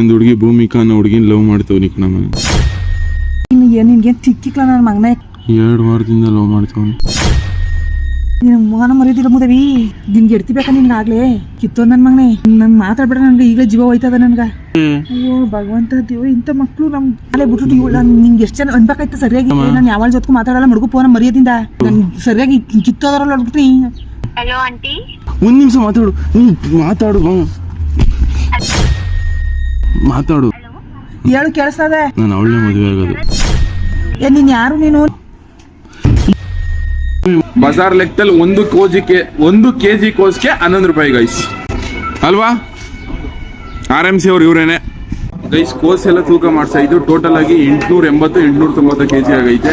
ಒಂದು ಹುಡುಗಿ ಭೂಮಿಕಾ ಅನ್ನೋ ಹುಡುಗಿನ ಲವ್ ಮಾಡ್ತವ್ನಿ ಕಣಮ್ಮ ಏನು ನಿನ್ಗೆ ತಿಕ್ಕಿಕ್ಲ ನನ್ನ ಮಗನೇ? ಎರಡು ವಾರದಿಂದ ಲವ್ ಮಾಡ್ತವ್ನಿ. ನಿನ್ನ ಮಗನ ಮರೀದಿಲ್ಲ ಮುದವಿ. ನಿನ್ಗೆ ಎಡ್ತಿ ಬೇಕಾ ನಿನ್ಗಾಗ್ಲೇ ಕಿತ್ತೋ ನನ್ನ ಮಗನೇ. ನನ್ ಮಾತಾಡ್ಬೇಡ ನನ್ಗೆ ಈಗಲೇ ಜೀವ ಹೋಯ್ತದ ನನ್ಗ. ಅಯ್ಯೋ ಭಗವಂತ ದೇವ ಇಂತ ಮಕ್ಳು ನಮ್ ಅಲ್ಲೇ ಬಿಟ್ಬಿಟ್ಟು ಇವಳು ನಿಂಗೆ ಎಷ್ಟು ಜನ ಅನ್ಬೇಕಾಯ್ತು ಸರಿಯಾಗಿ? ನಾನು ಯಾವಾಗ ಜೊತೆ ಮಾತಾಡಲ್ಲ ಮಡ್ಗು ಫೋನ್ ಮರ್ಯಾದಿಂದ. ನನ್ ಸರಿಯಾಗಿ ಕಿತ್ತೋದ್ರಲ್ಲ ನೋಡ್ಬಿಟ್ರಿ. ಹಲೋ ಆಂಟಿ ಒಂದು ನಿಮಿಷ ಮಾತಾಡು. ನೀ ಮಾತಾಡು ಬಾ. ಮಾತಾಡು ಹೇಳು ಕೇಳಿಸ್ತದೆ. ನಾನು ಅವಳನ್ನೇ ಮದುವೆ ಆಗೋದು. ಏ ನೀನ್ ಯಾರು ನೀನು? ಬಜಾರ್ ಲೆಕ್ಕದಲ್ಲಿ ಒಂದು ಕೋಜಿಗೆ ಒಂದು ಕೆ ಜಿ ಕೋಸ್ಗೆ ಹನ್ನೊಂದು ರೂಪಾಯಿ ಗೈಸ್ ಅಲ್ವಾ? ಆರ್ ಎಂ ಸಿ ಅವ್ರು ಇವರೇನೆ. ಗೈಸ್ ಕೋಸ್ ಎಲ್ಲ ತೂಕ ಮಾಡ್ಸಾ ಇದು ಟೋಟಲ್ ಆಗಿ ಎಂಟ್ನೂರ ಎಂಬತ್ತು ಎಂಟ್ನೂರ ತೊಂಬತ್ತು ಕೆ ಜಿ ಆಗೈತೆ.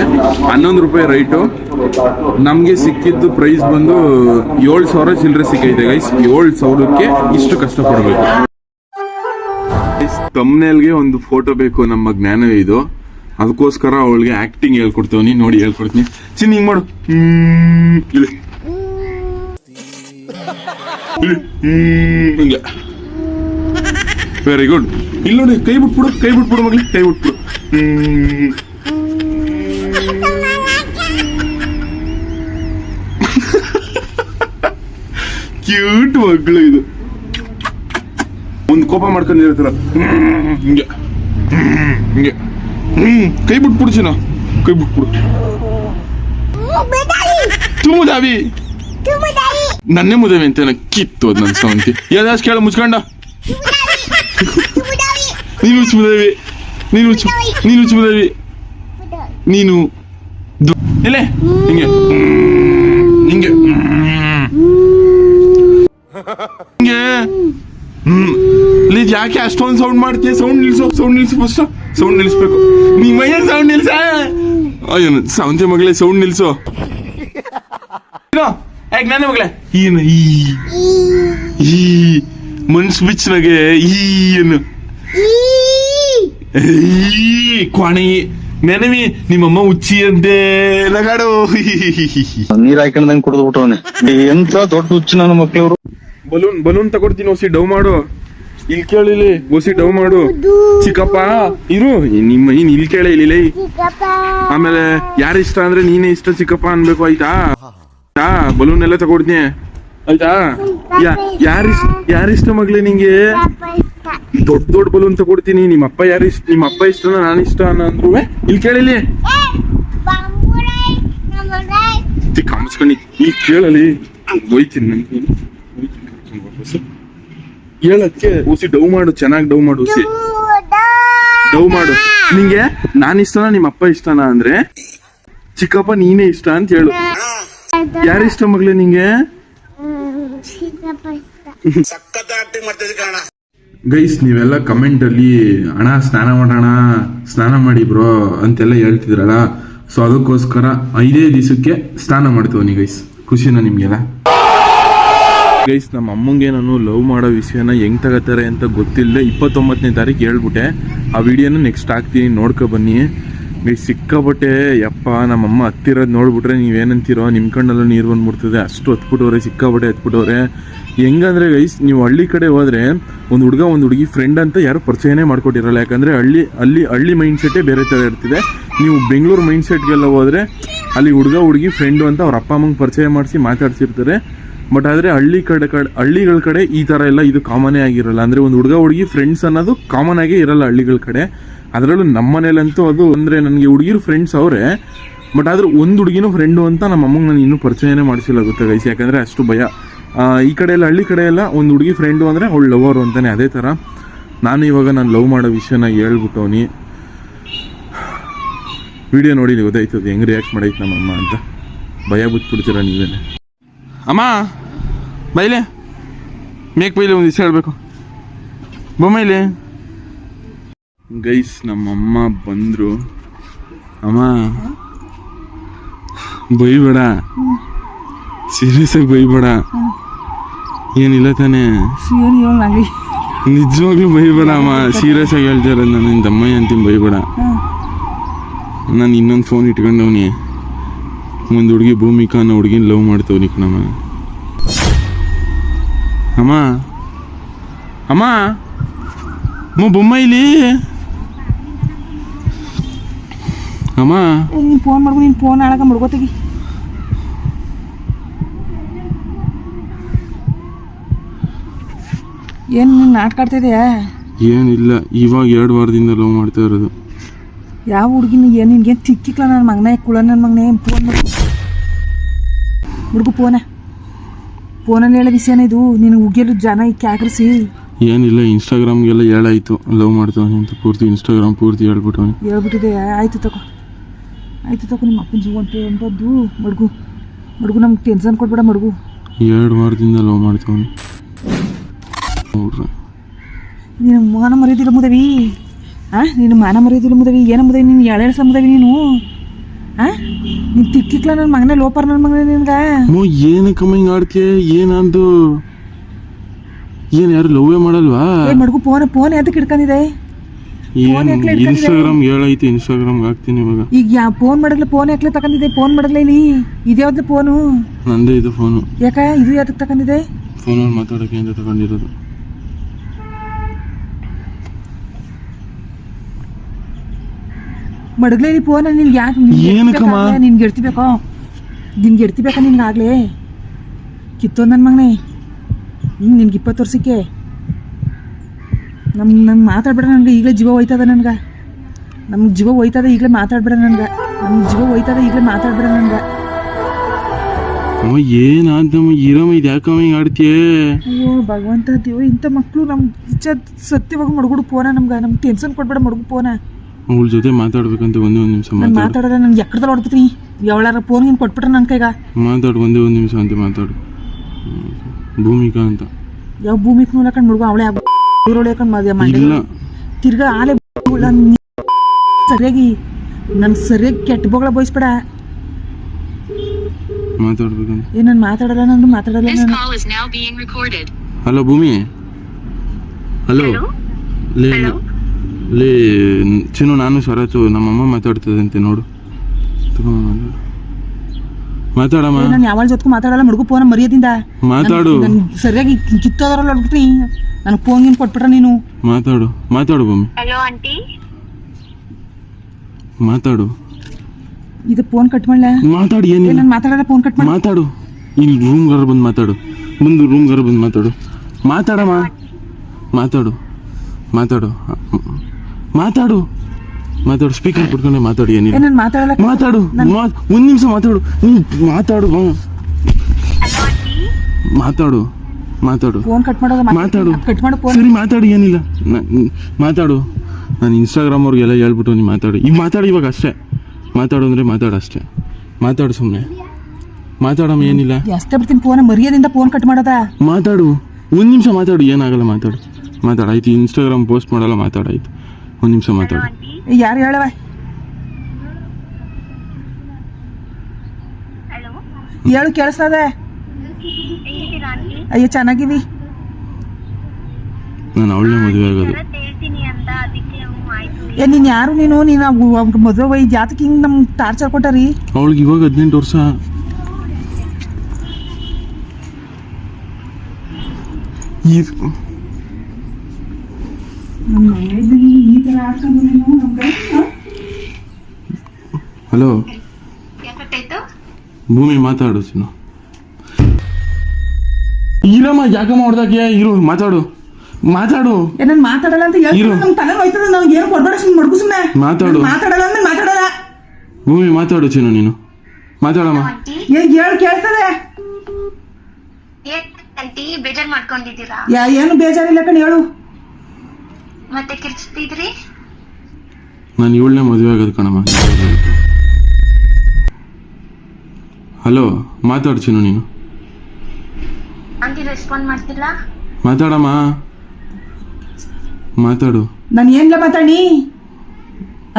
ಹನ್ನೊಂದು ರೂಪಾಯಿ ರೈಟು ನಮಗೆ ಸಿಕ್ಕಿದ್ದು ಪ್ರೈಸ್ ಬಂದು ಏಳು ಸಾವಿರ ಚಿಲ್ಲರೆ ಸಿಕ್ಕೈತೆ ಗೈಸ್ ಏಳು ಸಾವಿರಕ್ಕೆ ಇಷ್ಟು ಕಷ್ಟಪಡಬೇಕು. ತಮ್ನೇಲ್ಗೆ ಒಂದು ಫೋಟೋ ಬೇಕು ನಮ್ಮ ಜ್ಞಾನ ಇದು. ಅದಕ್ಕೋಸ್ಕರ ಅವಳಿಗೆ ಆಕ್ಟಿಂಗ್ ಹೇಳ್ಕೊಡ್ತೇವೆ. ನೋಡಿ ಹೇಳ್ಕೊಡ್ತೀನಿ. ಚಿನ್ನ ಹಿಂಗ್ ಮಾಡು. ಇಲ್ಲಿ. ವೆರಿ ಗುಡ್ ಇಲ್ಲಿ ನೋಡಿ, ಕೈ ಬಿಟ್ಬಿಡು ಕೈ ಬಿಟ್ಬಿಡು ಮಗ್ಲಿ, ಕೈ ಬಿಟ್ಬಿಡು. ಕ್ಯೂಟ್ ಮಗ್ಳು ಇದು. ಒಂದು ಕೋಪ ಮಾಡ್ಕೊಂಡಿರ್ತಾರ ಹ್ಮ್, ಹಿಂಗೆ. ಹಿಂಗೆ. ಹ್ಮ್ ಕೈ ಬಿಟ್ಬಿಡು ಚಿನ್ನ ಕೈ ಬಿಟ್ಬಿಡು ತುಂಬುದಾವಿ ನನ್ನೇ ಮುದವಿ ಅಂತ ಕಿತ್ತು ಅದ್ ನನ್ನ ಸವಂತಿ. ಯಾವ್ದಾಸ್ ಕೇಳ ಮುಚ್ಕೊಂಡ. ನೀನು ಹುಚ್ಚು ಮುದವಿ. ನೀನು ಹುಚ್ಚು ನೀನು ಹುಚ್ಚು ನೀನು ಇಲ್ಲೇ ಹಿಂಗೆ. ಹಿಂಗೆ. ಹಿಂಗೆ. ಹ್ಮ್. ಲೀದ್ ಯಾಕೆ ಅಷ್ಟೊಂದು ಸೌಂಡ್ ಮಾಡ್ತೀಯ? ಸೌಂಡ್ ನಿಲ್ಸು ಸೌಂಡ್ ನಿಲ್ಸು ಫಸ್ಟ್ ಸೌಂಡ್ ನಿಲ್ಸ್ಬೇಕು. ನೀ ಮೈಯನ್ ಸೌಂಡ್ ನಿಲ್ಸ? ಅಯ್ಯೋ ಸೌಂತಿ ಮಗಳೇ ಸೌಂಡ್ ನಿಲ್ಸು. ಯಾಕೆ ನನ್ನ ಮಗಳೇ. ಏನು ಈ ಈ ಮನ್ಸು ಬಿಚ್ಚನಾಗೆ ಈ ಏನು ಈ ಕೊಣಿ ನೆನವಿ, ನಿಮ್ಮಮ್ಮ ಉಚ್ಚಿ ಅಂತೆ ನಗಾಡು ನೀರ್ ಹಾಕೊಂಡಂಗ್ ಕುಡಿದು ಬಿಟ್ಟವನೆ ಎಂತ ದೊಡ್ಡ ಹುಚ್ಚು ನನ್ನ ಮಕ್ಳವ್ರು. ಬಲೂನ್ ಬಲೂನ್ ತಗೊಡ್ತೀನಿ ಒಸಿ ಡವ್ ಮಾಡು. ಇಲ್ಲಿ ಕೇಳಿಲಿ ಒಸಿ ಡವ್ ಮಾಡು. ಚಿಕ್ಕಪ್ಪ ಇರು. ನಿಮ್ಮ ಏನ್ ಇಲ್ಲಿ ಕೇಳಿ ಇಲ್ಲಿ ಆಮೇಲೆ ಯಾರ ಇಷ್ಟ ಅಂದ್ರೆ ನೀನೇ ಇಷ್ಟ ಚಿಕ್ಕಪ್ಪ ಅನ್ಬೇಕು ಆಯ್ತಾ? ಬಲೂನ್ ಎಲ್ಲ ತಗೊಡ್ತೀನಿ. ಆಯ್ತಾ? ಯಾರಿಷ್ಟ ಯಾರಿಷ್ಟ ಮಗ್ಲಿ ನಿಂಗೆ? ದೊಡ್ಡ ದೊಡ್ಡ ಬಲೂನ್ ತಗೊಡ್ತೀನಿ. ನಿಮ್ಮ ಅಪ್ಪ ಯಾರು ಇಷ್ಟ ನಿಮ್ಮ ಅಪ್ಪ ಇಷ್ಟನ ನಾನು ಇಷ್ಟ ಅಂದ್ರು. ಇಲ್ಲಿ ಕೇಳಿಲಿ ಕಾಮಿಸ್ಕೊಂಡು ಇಲ್ಲಿ ಕೇಳಲಿ ಹೋಯ್ತೀನಿ ನಂಗೆ ಹೇಳಕ್ಕೆ ಉಸಿ ಡವ್ ಮಾಡು, ಚೆನ್ನಾಗಿ ಡವ್ ಮಾಡು ಉಸಿ ಡವ್ ಮಾಡು. ನಿಂಗೆ ನಾನು ಇಷ್ಟನಾ, ನಿಮ್ಮ ಅಪ್ಪ ಇಷ್ಟನಾ ಅಂದ್ರೆ, ಚಿಕ್ಕಪ್ಪ ನೀನೇ ಇಷ್ಟ ಅಂತ ಹೇಳು. ಯಾರು ಇಷ್ಟ ಮಗಳೇ ನಿಂಗೆ? ಗೈಸ್, ನೀವೆಲ್ಲ ಕಮೆಂಟ್ ಅಲ್ಲಿ, ಅಣ್ಣ, ಸ್ನಾನ ಮಾಡೋಣ, ಸ್ನಾನ ಮಾಡಿ ಬ್ರೋ ಅಂತೆಲ್ಲ ಹೇಳ್ತಿದ್ರಲ್ಲ. ಸೊ, ಅದಕ್ಕೋಸ್ಕರ ಐದೇ ದಿವಸಕ್ಕೆ ಸ್ನಾನ ಮಾಡ್ತೀವಿ ಗೈಸ್. ಖುಷಿನ ನಿಮ್ಗೆಲ್ಲ? ಗೈಸ್ ನಮ್ಮ ಅಮ್ಮಂಗೆ ನಾನು ಲವ್ ಮಾಡೋ ವಿಷಯನ ಹೆಂಗ್ ತಗೋತಾರೆ ಅಂತ ಗೊತ್ತಿಲ್ಲದೆ ಇಪ್ಪತ್ತೊಂಬತ್ತನೇ ತಾರೀಕು ಹೇಳ್ಬಿಟ್ಟೆ. ಆ ವಿಡಿಯೋನ ನೆಕ್ಸ್ಟ್ ಹಾಕ್ತೀನಿ, ನೋಡ್ಕೊ ಬನ್ನಿ. ಗೈಸ್ ಸಿಕ್ಕಾಬಟ್ಟೆ ಯಪ್ಪ ನಮ್ಮಮ್ಮ ಹತ್ತಿರೋದು ನೋಡ್ಬಿಟ್ರೆ ನೀವೇನಂತೀರೋ ನಿಮ್ಮ ಕಣ್ಣಲ್ಲೂ ನೀರು ಬಂದ್ಬಿಡ್ತದೆ. ಅಷ್ಟು ಹತ್ಬಿಟ್ಟವ್ರೆ ಸಿಕ್ಕಾಬಟ್ಟೆ ಹತ್ಬಿಟ್ಟವ್ರೆ. ಹೆಂಗಂದ್ರೆ ಗೈಸ್ ನೀವು ಹಳ್ಳಿ ಕಡೆ ಹೋದರೆ ಒಂದು ಹುಡುಗ, ಒಂದು ಹುಡುಗಿ ಫ್ರೆಂಡ್ ಅಂತ ಯಾರು ಪರಿಚಯನೇ ಮಾಡ್ಕೊಟ್ಟಿರಲ್ಲ. ಯಾಕಂದ್ರೆ ಹಳ್ಳಿ, ಅಲ್ಲಿ, ಹಳ್ಳಿ ಮೈಂಡ್ ಸೆಟ್ಟೇ ಬೇರೆ ಥರ ಇರ್ತಿದೆ. ನೀವು ಬೆಂಗಳೂರು ಮೈಂಡ್ ಸೆಟ್ಗೆಲ್ಲ ಹೋದ್ರೆ ಅಲ್ಲಿ ಹುಡುಗ, ಹುಡುಗಿ ಫ್ರೆಂಡು ಅಂತ ಅವ್ರ ಅಪ್ಪ, ಅಮ್ಮಂಗೆ ಪರಿಚಯ ಮಾಡಿಸಿ ಮಾತಾಡ್ಸಿರ್ತಾರೆ. ಬಟ್ ಆದರೆ ಹಳ್ಳಿ ಕಡೆ ಕಡೆ, ಹಳ್ಳಿಗಳ ಕಡೆ ಈ ಥರ ಎಲ್ಲ ಇದು ಕಾಮನೇ ಆಗಿರಲ್ಲ. ಅಂದರೆ ಒಂದು ಹುಡುಗ ಹುಡುಗಿ ಫ್ರೆಂಡ್ಸ್ ಅನ್ನೋದು ಕಾಮನ್ ಆಗೇ ಇರಲ್ಲ ಹಳ್ಳಿಗಳ ಕಡೆ. ಅದರಲ್ಲೂ ನಮ್ಮ ಮನೇಲಂತೂ ಅದು ಅಂದರೆ ನನಗೆ ಹುಡುಗಿರು ಫ್ರೆಂಡ್ಸ್ ಅವರೇ. ಬಟ್ ಆದರೂ ಒಂದು ಹುಡುಗಿನೂ ಫ್ರೆಂಡು ಅಂತ ನಮ್ಮ ಅಮ್ಮಂಗೆ ನಾನು ಇನ್ನೂ ಪರಿಚಯನೇ ಮಾಡಿಸಿಲ್ಲ ಗೈಸ್ ಯಾಕಂದರೆ ಅಷ್ಟು ಭಯ. ಈ ಕಡೆ ಎಲ್ಲ, ಹಳ್ಳಿ ಕಡೆ ಎಲ್ಲ ಒಂದು ಹುಡುಗಿ ಫ್ರೆಂಡು ಅಂದರೆ ಅವಳು ಲವರು ಅಂತಾನೆ ಅದೇ ಥರ ನಾನು ಇವಾಗ ನಾನು ಲವ್ ಮಾಡೋ ವಿಷಯನ ಹೇಳ್ಬಿಟ್ಟವನಿ. ವಿಡಿಯೋ ನೋಡಿ ನೀವು ಗೊತ್ತಾಯ್ತದೆ ಹೆಂಗೆ ರಿಯಾಕ್ಟ್ ಮಾಡೈತೆ ನಮ್ಮಮ್ಮ ಅಂತ. ಭಯ ಬಿಟ್ಬಿಡ್ತೀರ ನೀವೇನೆ? ಅಮ್ಮ, ಬೈಲೆ. ಮೇಕ್ ಬೈಲಿ ಒಂದು ದಿವಸ ಹೇಳಬೇಕು. ಬೊಮ್ಮೈಲೆ ಗೈಸ್, ನಮ್ಮಮ್ಮ ಬಂದರು. ಅಮ್ಮ, ಬೈಬೇಡ. ಸೀರಿಯಸ್ ಆಗಿ ಬೈಬೇಡ. ಏನಿಲ್ಲ ತಾನೇ. ನಿಜವಾಗ್ಲೂ ಬೈಬೇಡ ಅಮ್ಮ. ಸೀರಿಯಸ್ ಆಗಿ ಹೇಳ್ತಾರೆ ನಾನು ದಮ್ಮಯ್ಯ ಅಂತೀನಿ ಬೈಬೇಡ. ನಾನು ಇನ್ನೊಂದು ಫೋನ್ ಇಟ್ಕೊಂಡವ್ನಿ. ಒಂದು ಹುಡುಗಿ ಭೂಮಿಕ ಅನ್ನೋ ಹುಡುಗಿನ ಲವ್ ಮಾಡ್ತವ್ನಿ ಕಣಮ್ಮ. ಅಮ್ಮ. ಅಮ್ಮ. ಅಮ್ಮ ಬೊಮ್ಮ ಇಲ್ಲಿ. ಅಮ್ಮ. ನೀನು ಫೋನ್ ಮಾಡ್ಕೊ ನೀನು ಫೋನ್ ಆಳಕ ಮಡ್ಕೋತೀಗಿ ಏನು ನೀನು ನಾಟಕ ಆಡ್ತಿದ್ಯಾ? ಏನಿಲ್ಲ ಇವಾಗ ಎರಡು ವಾರದಿಂದ ಲವ್ ಮಾಡ್ತಾ ಇರೋದು. ಯಾವ ಹುಡುಗಿನ ಏನು ನಿನ್ಗೇನು ತಿಕ್ಕಿಕ್ಲ ನನ್ನ ಮಗನೇ ಕುಳ ನನ್ನ ಮಗನೇ ಫೋನ್ ಮಾಡಿ. ಹುಡುಗು ಫೋನ ಫೋನಲ್ಲಿ ಹೇಳೋ ವಿಷಯ ಇದು? ನೀನು ಉಗಿಯಲು ಜನ ಈ ಕ್ಯಾಕ್ರಿಸಿ ಏನಿಲ್ಲ ಇನ್ಸ್ಟಾಗ್ರಾಮ್ಗೆಲ್ಲ ಹೇಳಾಯ್ತು. ಲವ್ ಮಾಡ್ತಾವನಿ ಅಂತ ಪೂರ್ತಿ ಇನ್ಸ್ಟಾಗ್ರಾಮ್ ಪೂರ್ತಿ ಹೇಳ್ಬಿಟ್ಟವನು. ಹೇಳ್ಬಿಟ್ಟಿದೆ. ಆಯ್ತು ತಗೋ. ಆಯ್ತು ತಗೋ ನಿಮ್ಮ ಅಪ್ಪನ ಜೀವನ ಅಂತದ್ದು ಮಡ್ಗು. ಮಡ್ಗು ನಮ್ಗೆ ಟೆನ್ಷನ್ ಕೊಡ್ಬೇಡ ಮಡ್ಗು. ಎರಡು ವಾರದಿಂದ ಲವ್ ಮಾಡ್ತಾವನು. ನೋಡ್ರಿ. ನೀನು ಮಾನ ಮರ್ಯಾದಿಲ್ಲ ಮುದವಿ. ಆ? ನೀನು ಮಾನ ಮರ್ಯಾದಿಲ್ಲ ಮುದವಿ ಏನು ಮುದವಿ ನೀನು? ಎಳೆಳ ಸಮುದವಿ ನೀನು? ಆ? ನೀನು ತಿಕ್ಕಿಕ್ಲ ನನ್ನ ಮಗನೇ ಲೋಪರ್ ನನ್ನ ಮಗನೇ ನಿನ್ಗ? ನೋ ಏನು ಕಮ್ಮಿಂಗ್ ಆಡ್ಕೆ ಏನಂದು ಏನು ಯಾರು ಲವ್ವೇ ಮಾಡಲ್ವಾ? ಏ ಮಡ್ಗು ಫೋನ್ ಫೋನ್ ಎದಕ್ಕೆ ಇಟ್ಕೊಂಡಿದೆ ಏನು ಇನ್ಸ್ಟಾಗ್ರಾಮ್ ಹೇಳೈತಿ ಇನ್ಸ್ಟಾಗ್ರಾಮ್ಗೆ ಹಾಕ್ತೀನಿ ಇವಾಗ. ಈಗ ಯಾ ಫೋನ್ ಮಾಡಲ್ಲ ಫೋನ್ ಯಾಕ್ಲೆ ತಗೊಂಡಿದೆ ಫೋನ್ ಮಾಡಕ್ಲೆ ಇಲ್ಲಿ? ಇದ್ಯಾವ್ದು ಫೋನು? ನಂದೇ ಇದು ಫೋನು. ಯಾಕ ಇದು ಯಾತಕ್ಕೆ ತಗೊಂಡಿದೆ ಫೋನಲ್ಲಿ ಮಾತಾಡೋಕೆ ಅಂತ ತಗೊಂಡಿರೋದು. ಮಡಗ್ಲೆ ನೀ ಫೋನ್ ನಿನ್ಗೆ ಯಾಕೆ ಏನಕ್ಕಮ್ಮ? ನಿನ್ಗೆ ಎಡ್ತಿಬೇಕೋ ನಿನ್ಗೆ ಎಡ್ತಿಬೇಕಾ ನಿನ್ಗಾಗ್ಲೇ ಕಿತ್ತೋ ನನ್ನ ಮಗನೇ. ಹ್ಞೂ ನಿನ್ಗೆ ಇಪ್ಪತ್ತು ವರ್ಷಕ್ಕೆ. ನಮ್ ನಂಗೆ ಮಾತಾಡ್ಬೇಡ ನನಗೆ ಈಗಲೇ ಜೀವ ಹೋಯ್ತದ ನನ್ಗೆ. ನಮ್ಗೆ ಜೀವ ಹೋಯ್ತದ ಈಗಲೇ ಮಾತಾಡ್ಬೇಡ ನನ್ಗೆ. ನಮ್ಗೆ ಜೀವ ಹೋಯ್ತದ ಈಗಲೇ ಮಾತಾಡ್ಬೇಡ ನನ್ಗೆ. ಅಮ್ಮ ಏನಾದಮ್ಮ ಇರಮ್ಮ ಇದು ಯಾಕಮ್ಮ ಹಿಂಗೆ ಆಡ್ತೀಯ? ಅಯ್ಯೋ ಭಗವಂತ ದೇವ ಇಂಥ ಮಕ್ಕಳು ನಮ್ಮ ಇಚ್ಛ ಸತ್ಯವಾಗಿ ಮಡ್ಗುಡು ಪೋನ ನಮ್ಗೆ. ನಮ್ಗೆ ಟೆನ್ಷನ್ ಕೊಡ್ಬೇಡ ಮಡ್ಗು ಫೋನ ಅವಳ ಜೊತೆ ಮಾತಾಡ್ಬೇಕಂತ ಒಂದೇ ಒಂದು ನಿಮಿಷ ನಾನು ಮಾತಾಡು. ಮಾತಾಡೋದ ನನ್ಗೆ ಎಕ್ಕಡದಲ್ಲಿ ಹೊಡ್ಬಿಡ್ತೀನಿ. ಯಾವಳಾರ ಫೋನ್ ಏನು ಕೊಟ್ಬಿಟ್ರೆ ನನ್ನ ಕೈಗ. ಮಾತಾಡು ಒಂದೇ ಒಂದು ನಿಮಿಷ ಅಂತ ಮಾತಾಡು. ಭೂಮಿಕಾ ಅಂತ. ಯಾವ ಭೂಮಿಕ ಮೂಲಕಂಡು ಮುಡುಗು ಅವಳೆ ಊರೊಳೆ ಹಾಕೊಂಡು ಮದುವೆ ಮಾಡಿ. ಇಲ್ಲ. ತಿರ್ಗಾ ಆಲೆ ಸರಿಯಾಗಿ ನನ್ ಸರಿಯಾಗಿ ಕೆಟ್ಟ ಬಗಳ ಬಯಸ್ಬೇಡ. ಮಾತಾಡ್ಬೇಕಂತ ಏ ನಾನು ಮಾತಾಡಲ್ಲ ನಾನು ಮಾತಾಡಲ್ಲ ನಾನು. ಹಲೋ ಭೂಮಿ. ಹಲೋ ಲೇ ಲೇ ಚಿನ್ನು ನಾನು ಶರತ್ತು ನಮ್ಮಮ್ಮ ಮಾತಾಡ್ತದಂತೆ ನೋಡು. ಮಾತಾಡಮ್ಮ. ನಾನು ಯಾವ ಜೊತೆ ಮಾತಾಡಲ್ಲ ಮಡುಗು ಫೋನ್ ಮರ್ಯಾದಿಂದ. ಮಾತಾಡು. ನನ್ ಸರಿಯಾಗಿ ಕಿತ್ತೋದ್ರಲ್ಲಿ ಹೊಡ್ಬಿಟ್ರಿ ನನಗೆ ಫೋನ್ ಗಿನ್ ಕೊಟ್ಬಿಟ್ರ ನೀನು. ಮಾತಾಡು. ಮಾತಾಡು ಬೊಮ್ಮೆ. ಹಲೋ ಆಂಟಿ ಮಾತಾಡು. ಇದು ಫೋನ್ ಕಟ್ ಮಾಡ್ಲ? ಮಾತಾಡಿ ಏನು ನಾನು ಮಾತಾಡಲ್ಲ ಫೋನ್ ಕಟ್ ಮಾಡಿ ಮಾತಾಡು. ಇಲ್ಲಿ ರೂಮ್ಗಾರ ಬಂದು ಮಾತಾಡು. ಮುಂದೆ ರೂಮ್ಗಾರ ಬಂದು ಮಾತಾಡು. ಮಾತಾಡಮ್ಮ. ಮಾತಾಡು. ಮಾತಾಡು. ಮಾತಾಡು. ಮಾತಾಡು ಸ್ಪೀಕರ್ ಕೊಟ್ಕೊಂಡೆ ಮಾತಾಡಿ ಏನಿಲ್ಲ. ನಾನು ಮಾತಾಡಲ್ಲ. ಮಾತಾಡು ಒಂದು ಒಂದ್ ನಿಮಿಷ ಮಾತಾಡು. ನೀನ್ ಮಾತಾಡು. ಮಾತಾಡು ಮಾತಾಡು. ಫೋನ್ ಕಟ್ ಮಾಡೋದು ಮಾತಾಡು. ಕಟ್ ಮಾಡು ಫೋನ್ ಸರಿ ಮಾತಾಡು ಏನಿಲ್ಲ. ನ- ನ್- ಮಾತಾಡು. ನಾನು ಇನ್ಸ್ಟಾಗ್ರಾಮ್ ಅವ್ರಿಗೆಲ್ಲ ಹೇಳ್ಬಿಟ್ಟು ನೀನು ಮಾತಾಡು. ಈಗ ಮಾತಾಡು ಇವಾಗ ಅಷ್ಟೇ. ಮಾತಾಡು ಅಂದರೆ ಮಾತಾಡು ಅಷ್ಟೇ. ಮಾತಾಡು ಸುಮ್ಮನೆ ಮಾತಾಡಮ್ಮ ಏನಿಲ್ಲ. ಅಷ್ಟೇ ಬರ್ತೀನಿ ಫೋನ್ ಮರ್ಯಾದಿಂದ ಫೋನ್ ಕಟ್ ಮಾಡೋದ? ಮಾತಾಡು. ಒಂದು ನಿಮಿಷ ಮಾತಾಡು. ಏನಾಗಲ್ಲ ಮಾತಾಡು. ಮಾತಾಡು ಆಯ್ತು ಇನ್ಸ್ಟಾಗ್ರಾಮ್ ಪೋಸ್ಟ್ ಮಾಡಲ್ಲ ಮಾತಾಡಾಯ್ತು. ಒಂದು ನಿಮಿಷ ಮಾತಾಡು. ಏ, ಯಾರು ಹೇಳವ ಹೇಳು ಕೇಳಿಸ್ತದೆ. ಅಯ್ಯೋ ಚೆನ್ನಾಗಿವಿ ನಾನು ಅವಳನ್ನೇ ಮದುವೆ ಆಗೋದು. ಹೇಳ್ತೀನಿ ಅಂತ ಅದಕ್ಕೆ ಆಯ್ತು. ಏ ನೀನ್ ಯಾರು ನೀನು? ನೀನು ಅವ್ನ ಮದುವೆ ವೈ ಜಾತಕ್ಕೆ ಹಿಂಗೆ ನಮ್ ಟಾರ್ಚರ್ ಕೊಟ್ಟಾರಿ? ಅವಳಿಗೆ ಇವಾಗ ಹದಿನೆಂಟು ವರ್ಷ. ಈ ಹಲೋ. ಯಾಕಟ್ಟಾಯ್ತು? ಭೂಮಿ ಮಾತಾಡು ಸಿನ ಇರಮ್ಮ ಯಾಕಮ್ಮ ಹೊಡ್ದಾಕೆ ಇರು ಮಾತಾಡು. ಮಾತಾಡು. ಏ ನಾನು ಮಾತಾಡಲ್ಲ ಅಂತ ಹೇಳ್ತೀನಿ. ನಮ್ಮ ನಮ್ ತಲೆ ಹೋಯ್ತದ ನನಗೆ ಏನು ಕೊಡ್ಬೇಡ ಸುಮ್ಮನೆ ಮಡ್ಕು ಸುಮ್ಮನೆ ಮಾತಾಡು. ಮಾತಾಡಲ್ಲ ಅಂದ್ರೆ ಮಾತಾಡಲ್ಲ. ಭೂಮಿ ಮಾತಾಡು ಚಿನ್ನು ನೀನು. ಮಾತಾಡಮ್ಮ. ಆಂಟಿ. ಏ ಹೇಳು ಕೇಳ್ತದೆ? ಏನ್ ಆಂಟಿ ಬೇಜಾರ್ ಮಾಡ್ಕೊಂಡಿದ್ದೀರಾ? ಯಾ ಏನು ಬೇಜಾರಿಲ್ಲ ಕಣ್ ಹೇಳು. ಮತ್ತೆ ಕಿರ್ಚ್ತಿದ್ರಿ? ನಾನು ಇವಳನ್ನೇ ಮದುವೆ ಆಗೋದು ಕಣಮ್ಮ. ಹಲೋ ಮಾತಾಡ್ತೀನು ನೀನು? ಆಂಟಿ ರೆಸ್ಪಾಂಡ್ ಮಾಡ್ತಿಲ್ಲ? ಮಾತಾಡಮ್ಮ. ಮಾತಾಡು. ನಾನು ಏನ್ಲ ಮಾತಾಡಿ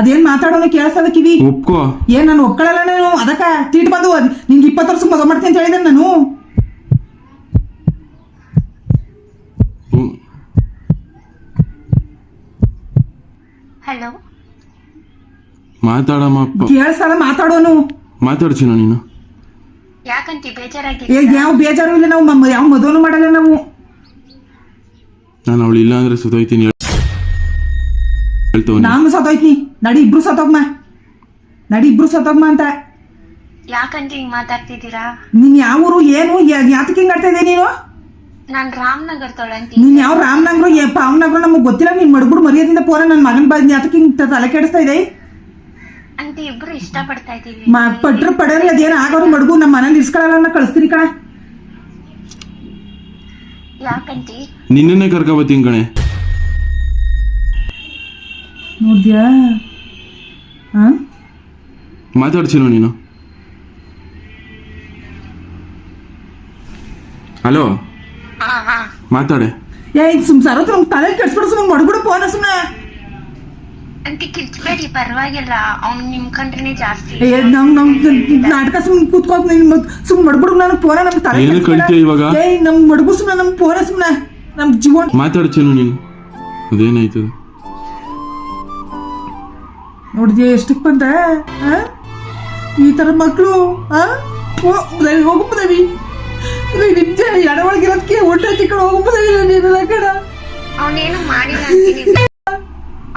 ಅದೇನ್ ಮಾತಾಡೋಣ ಕೇಳಿಸ್ತದ ಕಿವಿ? ಒಪ್ಕೋ. ಏನ್ ನಾನು ಒಕ್ಕಳಲ್ಲ ನಾನು? ಅದಕ್ಕ ತೀಟ್ ಬಂದು ನಿಂಗೆ ಇಪ್ಪತ್ತು ವರ್ಷ ಮದುವೆ ಮಾಡ್ತೀನಿ ಅಂತ ಹೇಳಿದೆ ನಾನು. ಹಲೋ? ಮಾತಾಡಮ್ಮ ಅಪ್ಪ. ಮಾತಾಡೋನು. ಮಾತಾಡು ಚಿನ್ನು ನೀನು ಬೇಜಾರಾಗಿ ಏ ಬೇಜಾರಾಗಿದ್ದೀರಾ ಯಾವ ಬೇಜಾರು ಇಲ್ಲ ನಾವು ಮ- ಯಾವ ಮದುವೆನೂ ಮಾಡಲ್ಲ ನಾವು. ನಾನು ಅವಳು ಇಲ್ಲ ಅಂದ್ರೆ ಸುತ್ತೋಯ್ತೀನಿ ಹೇಳ್ತವನಿ ನಾನು. ಸತ್ತೋಯ್ತೀನಿ. ನಡಿ ಇಬ್ರು ಸತ್ತೋಗ್ಮ. ನಡಿ ಇಬ್ರು ಸತ್ತೋಗ್ಮ ಅಂತ. ಯಾಕಂತ ಹಿಂಗ್ ಮಾತಾಡ್ತಿದ್ದೀರಾ? ನೀನ್ ಯಾವ ಊರು ಏನು ಯಾ- ಯಾತಕ್ಕೆ ಹಿಂಗ್ ಆಡ್ತಾ ನೀನು? ನಾನ್ ರಾಮನಗರ್ ತೊಳಂತಿ ನೀನ್ ಯಾವ ರಾಮನಗರ ಪಾವನಗರ ನಮಗ್ ಗೊತ್ತಿಲ್ಲ ನೀನ್ ಮಡ್ಬಿಡ್ ಮರ್ಯಾದಿಂದ ಪೋರ ನನ್ನ ಮಗನ್ ಬಾ ಯಾತಕ್ಕೆ ಹಿಂಗ್ ತಲೆ ಕೆಡಿಸ್ತಾ ಇದೆ ಅಂತ ಇಬ್ರು ಇಷ್ಟ ಪಡ್ತಾ ಇದೀವಿ ಮ ಪಟ್ರ ಪಡರಿ ಅದೇನ ಆಗೋರು ಮಡ್ಗು ನಮ್ಮ ಮನೇಲಿ ಇರ್ಸ್ಕೊಳಲ್ಲ ನಾ ಕಳಿಸ್ತೀನಿ ಕಣ. ಯಾಕಂತಿ ನಿನ್ನನ್ನೇ ಕರ್ಕೊಬತ್ತೀನಿ ಕಣೆ. ನೋಡ್ದ್ಯಾ? ಹಾ ಮಾತಾಡ್ಸಿನೋ ನೀನು? ಹಲೋ? ಮಾತಾಡೆ. ಏ ಸುಮ್ ಸರತ್ ನಮ್ಗೆ ತಲೆ ಕೆಡ್ಸ್ಬಿಡು ಸುಮ್ಮನೆ ಮಡ್ಬಿಡು ಫೋನ್ ಸುಮ್ಮನೆ ಅಂತ ಕಿರ್ಚ್ಬೇಡಿ ಪರವಾಗಿಲ್ಲ. ಅವ್ನ್ ನಿಮ್ ಕಂಡ್ರೆ ಜಾಸ್ತಿ. ಏ ನಮ್ ನಮ್ ನಾಟಕ ಸುಮ್ಮನೆ ಕೂತ್ಕೋಕ್ ನೀನ್ ಸುಮ್ಮನೆ ಮಡ್ಬಿಡು ನಾನು ಫೋನ ನಮ್ಗೆ ತಲೆ ಏನು. ಕಳ್ತೀಯ ಇವಾಗ? ಏ ನಮ್ ಮಡ್ಬು ಸುಮ್ಮನೆ ನಮ್ ಫೋನ ಸುಮ್ಮನೆ ನಮ್ ಜೀವನ ಮಾತಾಡ್ಸೇನು ನೀನು. ಅದೇನಾಯ್ತದ ನೋಡಿದ್ಯ ಎಷ್ಟಕ್ಕೆ ಬಂದೆ? ಆ? ಈ ತರ ಮಕ್ಕಳು ಹೋಗ್ಬೋದವಿ ನಿಜ ಎಡವಳಗಿರೋದಕ್ಕೆ ಊಟ ಚಿಕ್ಕ ಹೋಗ್ಬೋದಿಲ್ಲ ನೀನು ಕಣ ಅವನೇನು ಮಾಡಿಲ್ಲ